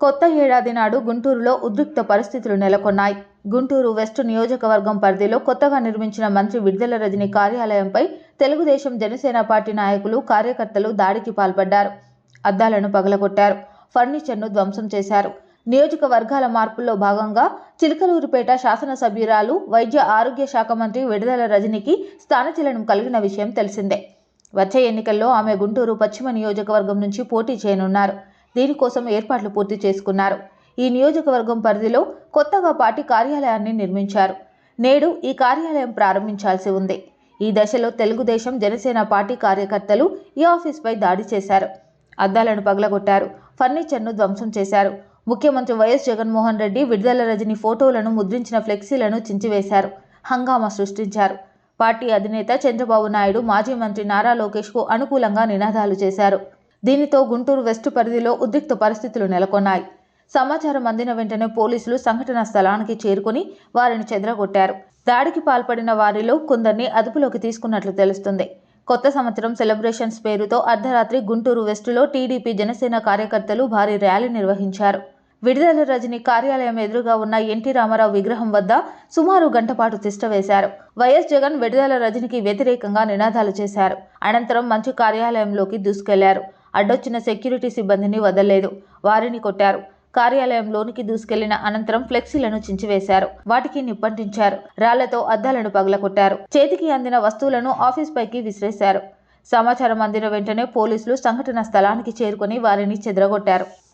కొత్త ఏడాది నాడు గుంటూరులో ఉద్రిక్త పరిస్థితులు నెలకొన్నాయి. గుంటూరు వెస్ట్ నియోజకవర్గం పరిధిలో కొత్తగా నిర్మించిన మంత్రి విడుదల రజని కార్యాలయంపై తెలుగుదేశం జనసేన పార్టీ నాయకులు కార్యకర్తలు దాడికి పాల్పడ్డారు. అద్దాలను పగలగొట్టారు. ఫర్నిచర్ను ధ్వంసం చేశారు. నియోజకవర్గాల మార్పుల్లో భాగంగా చిలకలూరుపేట శాసనసభ్యురాలు వైద్య ఆరోగ్య శాఖ మంత్రి విడుదల రజనికి స్థానచలనం కలిగిన విషయం తెలిసిందే. వచ్చే ఎన్నికల్లో ఆమె గుంటూరు పశ్చిమ నియోజకవర్గం నుంచి పోటీ చేయనున్నారు. దీనికోసం ఏర్పాట్లు పూర్తి చేసుకున్నారు. ఈ నియోజకవర్గం పరిధిలో కొత్తగా పార్టీ కార్యాలయాన్ని నిర్మించారు. నేడు ఈ కార్యాలయం ప్రారంభించాల్సి ఉంది. ఈ దశలో తెలుగుదేశం జనసేన పార్టీ కార్యకర్తలు ఈ ఆఫీస్పై దాడి చేశారు. అద్దాలను పగలగొట్టారు. ఫర్నిచర్ను ధ్వంసం చేశారు. ముఖ్యమంత్రి వైఎస్ జగన్మోహన్ రెడ్డి విడుదల రజని ఫోటోలను ముద్రించిన ఫ్లెక్సీలను చించివేశారు. హంగామా సృష్టించారు. పార్టీ అధినేత చంద్రబాబు నాయుడు మాజీ మంత్రి నారా లోకేష్కు అనుకూలంగా నినాదాలు చేశారు. దీనితో గుంటూరు వెస్ట్ పరిధిలో ఉద్రిక్త పరిస్థితులు నెలకొన్నాయి. సమాచారం అందిన వెంటనే పోలీసులు సంఘటనా స్థలానికి చేరుకుని వారిని చెదరగొట్టారు. దాడికి పాల్పడిన వారిలో కొందరిని అదుపులోకి తీసుకున్నట్లు తెలుస్తుంది. కొత్త సంవత్సరం సెలబ్రేషన్స్ పేరుతో అర్ధరాత్రి గుంటూరు వెస్టులో టీడీపీ జనసేన కార్యకర్తలు భారీ ర్యాలీ నిర్వహించారు. విడుదల రజని కార్యాలయం ఎదురుగా ఉన్న ఎన్టీ రామారావు విగ్రహం వద్ద సుమారు గంటపాటు తిష్టవేశారు వైఎస్ జగన్ విడుదల రజనికి వ్యతిరేకంగా నినాదాలు చేశారు. అనంతరం మంచి కార్యాలయంలోకి దూసుకెళ్ళారు. అడ్డొచ్చిన సెక్యూరిటీ సిబ్బందిని వదలలేదు. వారిని కొట్టారు. కార్యాలయంలోనికి దూసుకెళ్ళిన అనంతరం ఫ్లెక్సీలను చించివేశారు. వాటికి నిప్పంటించారు. రాళ్ళతో అద్దాలను పగలగొట్టారు. చేతికి అందిన వస్తువులను ఆఫీస్ పైకి విసిరేశారు. సమాచారం అందిన వెంటనే పోలీసులు సంఘటన స్థలానికి చేరుకుని వారిని చెదరగొట్టారు.